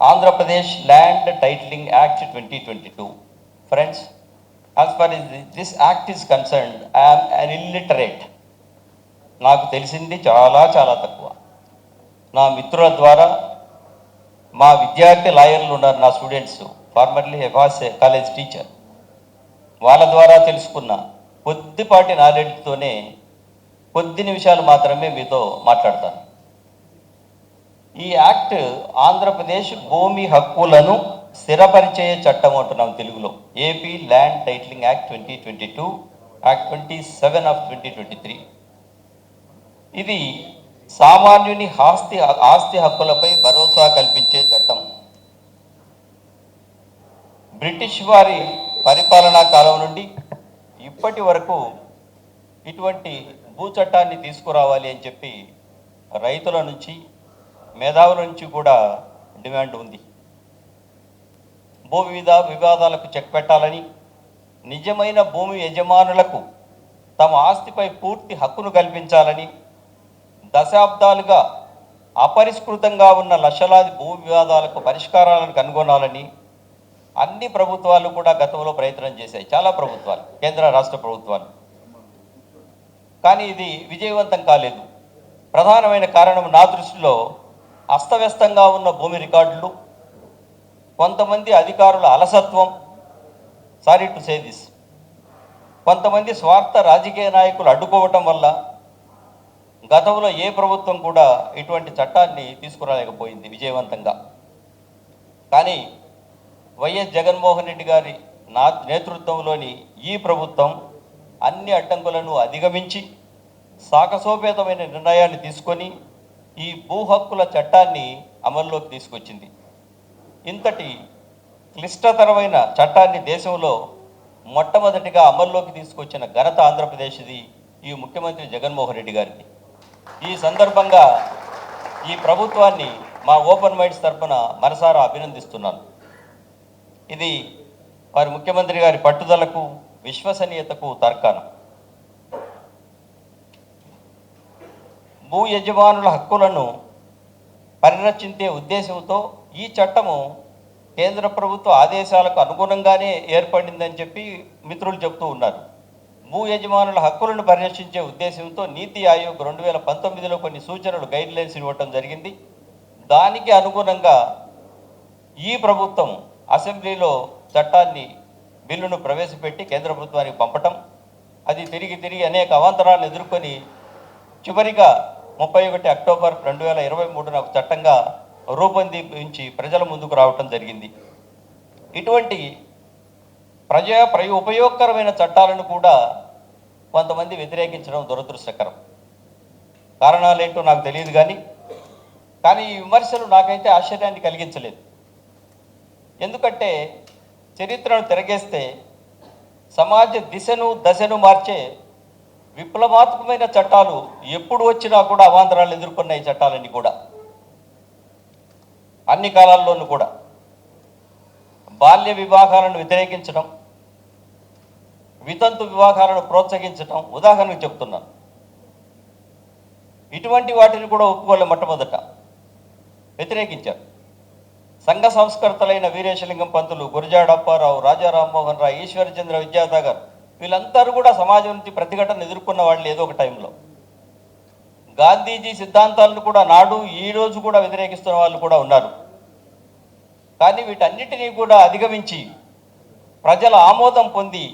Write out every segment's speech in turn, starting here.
Andhra Pradesh land titling act twenty twenty two friends as far as this act is concerned I'm an illiterate నాకు తెలిసింది చాలా చాలా తక్కువ. నా మిత్రుల ద్వారా మా విద్యార్థి లాయర్లు ఉన్నారు నా స్టూడెంట్స్ ఫార్మర్లీ హెఫాస్ కాలేజ్ టీచర్ వాళ్ళ ద్వారా తెలుసుకున్న కొద్దిపాటి నాలెడ్జ్తోనే కొద్ది నిమిషాలు మాత్రమే మీతో మాట్లాడతాను. ఈ యాక్ట్ ఆంధ్రప్రదేశ్ భూమి హక్కులను స్థిరపరిచే చట్టం అంటున్నాం తెలుగులో. AP land titling act twenty twenty two act twenty seven of twenty twenty three ఇది సామాన్యుని ఆస్తి ఆస్తి హక్కులపై భరోసా కల్పించే చట్టం. బ్రిటిష్ వారి పరిపాలనా కాలం నుండి ఇప్పటి వరకు ఇటువంటి భూ చట్టాన్ని తీసుకురావాలి అని చెప్పి రైతుల నుంచి మేధావుల నుంచి కూడా డిమాండ్ ఉంది. భూ వివిధ వివాదాలకు చెక్ పెట్టాలని నిజమైన భూమి యజమానులకు తమ ఆస్తిపై పూర్తి హక్కును కల్పించాలని దశాబ్దాలుగా అపరిష్కృతంగా ఉన్న లక్షలాది భూ వివాదాలకు పరిష్కారాలను కనుగొనాలని అన్ని ప్రభుత్వాలు కూడా గతంలో ప్రయత్నం చేశాయి. చాలా ప్రభుత్వాలు కేంద్ర రాష్ట్ర ప్రభుత్వాలు. కానీ ఇది విజయవంతం కాలేదు. ప్రధానమైన కారణం నా దృష్టిలో అస్తవ్యస్తంగా ఉన్న భూమి రికార్డులు కొంతమంది అధికారుల అలసత్వం సారీ టు సే దిస్ కొంతమంది స్వార్థ రాజకీయ నాయకులు అడ్డుకోవటం వల్ల గతంలో ఏ ప్రభుత్వం కూడా ఇటువంటి చట్టాన్ని తీసుకురాలేకపోయింది విజయవంతంగా. కానీ వైఎస్ జగన్మోహన్ రెడ్డి గారి నా నేతృత్వంలోని ఈ ప్రభుత్వం అన్ని అడ్డంకులను అధిగమించి సాకసోపేతమైన నిర్ణయాన్ని తీసుకొని ఈ భూ హక్కుల చట్టాన్ని అమల్లోకి తీసుకొచ్చింది. ఇంతటి క్లిష్టతరమైన చట్టాన్ని దేశంలో మొట్టమొదటిగా అమల్లోకి తీసుకొచ్చిన ఘనత ఆంధ్రప్రదేశ్ది ఈ ముఖ్యమంత్రి జగన్మోహన్ రెడ్డి గారిది. ఈ సందర్భంగా ఈ ప్రభుత్వాన్ని మా ఓపెన్ మైండ్స్ తరఫున మనసారా అభినందిస్తున్నాను. ఇది వారి ముఖ్యమంత్రి గారి పట్టుదలకు విశ్వసనీయతకు తర్కానం భూ యజమానుల హక్కులను పరిరక్షించే ఉద్దేశంతో ఈ చట్టము కేంద్ర ప్రభుత్వ ఆదేశాలకు అనుగుణంగానే ఏర్పడిందని చెప్పి మిత్రులు చెబుతూ ఉన్నారు. భూ యజమానుల హక్కులను పరిరక్షించే ఉద్దేశంతో నీతి ఆయోగ్ రెండు వేల పంతొమ్మిదిలో కొన్ని సూచనలు గైడ్ లైన్స్ ఇవ్వటం జరిగింది. దానికి అనుగుణంగా ఈ ప్రభుత్వం అసెంబ్లీలో చట్టాన్ని బిల్లును ప్రవేశపెట్టి కేంద్ర ప్రభుత్వానికి పంపటం. అది తిరిగి తిరిగి అనేక అవాంతరాలను ఎదుర్కొని చివరిగా ముప్పై ఒకటి అక్టోబర్ రెండు వేల ఇరవై మూడున ఒక చట్టంగా రూపొందించి ప్రజల ముందుకు రావటం జరిగింది. ఇటువంటి ప్రజా ప్రయ ఉపయోగకరమైన చట్టాలను కూడా కొంతమంది వ్యతిరేకించడం దురదృష్టకరం. కారణాలేంటో నాకు తెలియదు కానీ కానీ ఈ విమర్శలు నాకైతే ఆశ్చర్యాన్ని కలిగించలేదు. ఎందుకంటే చరిత్రను తిరగేస్తే సమాజ దిశను దశను మార్చే విప్లవాత్మకమైన చట్టాలు ఎప్పుడు వచ్చినా కూడా అవాంతరాలు ఎదుర్కొన్న ఈ చట్టాలన్నీ కూడా. అన్ని కాలాల్లోనూ కూడా. బాల్య వివాహాలను వ్యతిరేకించడం వితంతు వివాహాలను ప్రోత్సహించడం ఉదాహరణకు చెప్తున్నాను. ఇటువంటి వాటిని కూడా ఒప్పుకోలే మొట్టమొదట. వ్యతిరేకించారు. సంఘ సంస్కర్తలైన వీరేశలింగం పంతులు గురజాడప్పారావు రాజా రామ్మోహన్ రావు ఈశ్వరచంద్ర విద్యాసాగర్ వీళ్ళందరూ కూడా సమాజం నుంచి ప్రతిఘటన ఎదుర్కొన్న వాళ్ళు ఏదో ఒక టైంలో. గాంధీజీ సిద్ధాంతాలను కూడా నాడు ఈ రోజు కూడా వ్యతిరేకిస్తున్న వాళ్ళు కూడా ఉన్నారు. కానీ వీటన్నిటినీ కూడా అధిగమించి ప్రజల ఆమోదం పొంది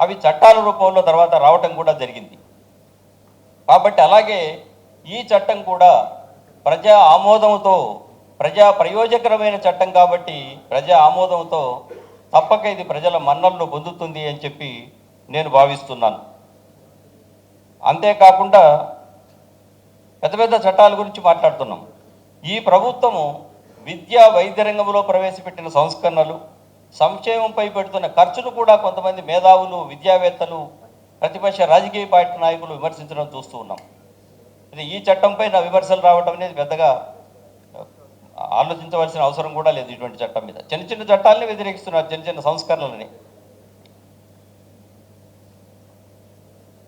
అవి చట్టాల రూపంలో తర్వాత రావటం కూడా జరిగింది. కాబట్టి అలాగే ఈ చట్టం కూడా ప్రజా ఆమోదంతో ప్రజా ప్రయోజకరమైన చట్టం కాబట్టి ప్రజా ఆమోదంతో తప్పక ఇది ప్రజల మన్నలను పొందుతుంది అని చెప్పి నేను భావిస్తున్నాను. అంతేకాకుండా పెద్ద పెద్ద చట్టాల గురించి మాట్లాడుతున్నాం. ఈ ప్రభుత్వము విద్యా వైద్య రంగంలో ప్రవేశపెట్టిన సంస్కరణలు సంక్షేమంపై పెడుతున్న ఖర్చును కూడా కొంతమంది మేధావులు విద్యావేత్తలు ప్రతిపక్ష రాజకీయ పార్టీ నాయకులు విమర్శించడం చూస్తూ ఉన్నాం. ఇది ఈ చట్టంపై నా విమర్శలు రావడం అనేది పెద్దగా ఆలోచించవలసిన అవసరం కూడా లేదు ఇటువంటి చట్టం మీద. చిన్న చిన్న చట్టాలని వ్యతిరేకిస్తున్నారు చిన్న చిన్న సంస్కరణలని.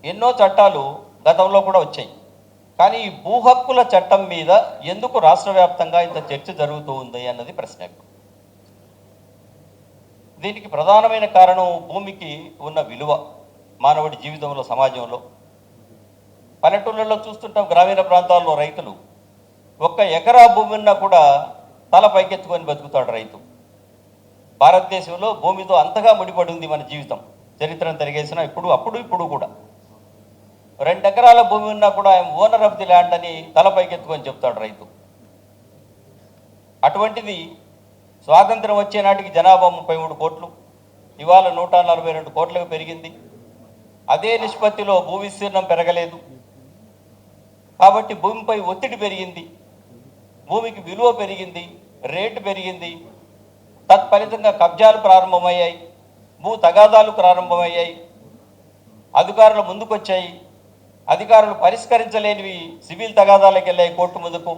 ఎన్నో చట్టాలు గతంలో కూడా వచ్చాయి. కానీ ఈ భూ హక్కుల చట్టం మీద ఎందుకు రాష్ట్ర వ్యాప్తంగా ఇంత చర్చ జరుగుతూ ఉంది అన్నది ప్రశ్న. దీనికి ప్రధానమైన కారణం భూమికి ఉన్న విలువ మానవుడి జీవితంలో సమాజంలో. పల్లెటూళ్ళలో చూస్తుంటాం గ్రామీణ ప్రాంతాల్లో రైతులు ఒక్క ఎకరా భూమి ఉన్నా కూడా తల పైకెత్తుకొని బతుకుతాడు రైతు. భారతదేశంలో భూమితో అంతగా ముడిపడి ఉంది మన జీవితం. చరిత్రను తిరిగేసిన ఇప్పుడు అప్పుడు ఇప్పుడు కూడా. రెండు ఎకరాల భూమి ఉన్నా కూడా ఆయన ఓనర్ ఆఫ్ ది ల్యాండ్ అని తలపైకెత్తుకొని చెప్తాడు రైతు. అటువంటిది స్వాతంత్రం వచ్చే నాటికి జనాభా ముప్పై మూడు కోట్లు ఇవాళ నూట నలభై రెండు కోట్లకు పెరిగింది. అదే నిష్పత్తిలో భూ విస్తీర్ణం పెరగలేదు. కాబట్టి భూమిపై ఒత్తిడి పెరిగింది. భూమికి విలువ పెరిగింది రేటు పెరిగింది. తత్ఫలితంగా కబ్జాలు ప్రారంభమయ్యాయి భూ తగాదాలు ప్రారంభమయ్యాయి. అధికారులు ముందుకొచ్చాయి. అధికారులు పరిష్కరించలేనివి సివిల్ తగాదాలకు వెళ్ళాయి కోర్టు ముందుకు.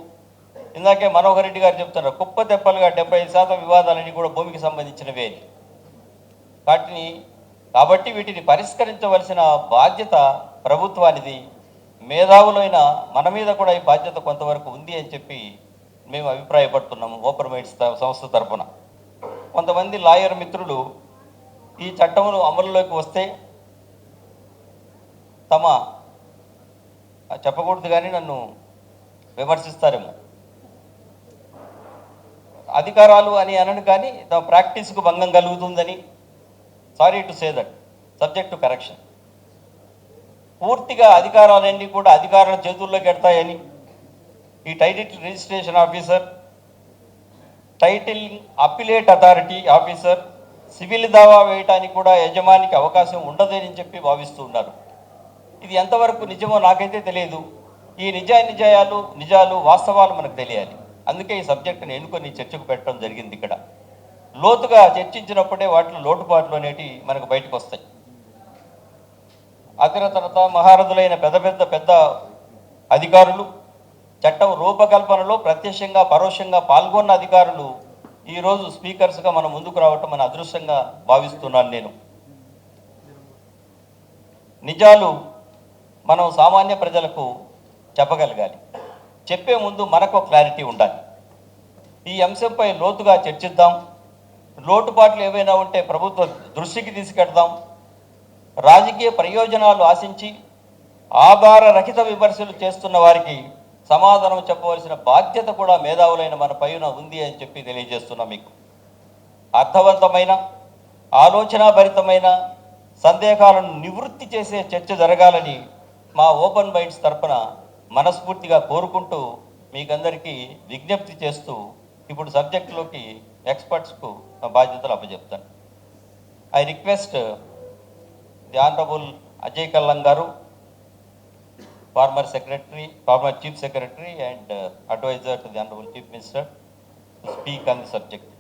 ఇందాకే మనోహర్ రెడ్డి గారు చెప్తున్నారు కుప్ప తెప్పలుగా డెబ్బై శాతం వివాదాలన్నీ కూడా భూమికి సంబంధించినవే వాటిని కాబట్టి వీటిని పరిష్కరించవలసిన బాధ్యత ప్రభుత్వానిది. మేధావులైన మన మీద కూడా ఈ బాధ్యత కొంతవరకు ఉంది అని చెప్పి మేము అభిప్రాయపడుతున్నాము ఓపెన్ మైండ్స్ సంస్థ తరఫున కొంతమంది లాయర్ మిత్రులు ఈ చట్టములు అమలులోకి వస్తే తమ చెప్పకూడదు కానీ నన్ను విమర్శిస్తారేమో. అధికారాలు అని అనను కానీ తమ ప్రాక్టీస్కు భంగం కలుగుతుందని. Sorry to say that subject to correction పూర్తిగా అధికారాలన్నీ కూడా అధికారుల చేతుల్లోకి ఎడతాయని. ఈ title registration officer title appellate authority officer civil దావా వేయటానికి కూడా యజమానికి అవకాశం ఉండదని చెప్పి భావిస్తూ ఉన్నారు. ఇది ఎంతవరకు నిజమో నాకైతే తెలియదు. ఈ నిజానిజాయాలు నిజాలు వాస్తవాలు మనకు తెలియాలి. అందుకే ఈ సబ్జెక్టును ఎన్నుకొని చర్చకు పెట్టడం జరిగింది ఇక్కడ. లోతుగా చర్చించినప్పుడే వాటిలో లోటుపాట్లు అనేటి మనకు బయటకు వస్తాయి. అగ్రతరత మహారథులైన పెద్ద పెద్ద పెద్ద అధికారులు చట్టం రూపకల్పనలో ప్రత్యక్షంగా పరోక్షంగా పాల్గొన్న అధికారులు ఈరోజు స్పీకర్స్గా మనం ముందుకు రావటం మన అదృష్టంగా భావిస్తున్నాను నేను. నిజాలు మనం సామాన్య ప్రజలకు చెప్పగలగాలి. చెప్పే ముందు మనకు క్లారిటీ ఉండాలి. ఈ అంశంపై లోతుగా చర్చిద్దాం. లోటుపాట్లు ఏవైనా ఉంటే ప్రభుత్వ దృష్టికి తీసుకెడదాం. రాజకీయ ప్రయోజనాలు ఆశించి ఆధార రహిత విమర్శలు చేస్తున్న వారికి సమాధానం చెప్పవలసిన బాధ్యత కూడా మేధావులైన మన పైన ఉంది అని చెప్పి తెలియజేస్తున్నాం మీకు. అర్థవంతమైన ఆలోచనాభరితమైన సందేహాలను నివృత్తి చేసే చర్చ జరగాలని మా ఓపెన్ మైండ్స్ తరపున మనస్ఫూర్తిగా కోరుకుంటూ మీకందరికీ విజ్ఞప్తి చేస్తూ ఇప్పుడు సబ్జెక్టులోకి ఎక్స్పర్ట్స్కు నా బాధ్యతలు అప్పచెప్తాను. I request the honourable Ajay Kallam garu former secretary former chief secretary and adviser to the honourable chief minister to speak on the subject.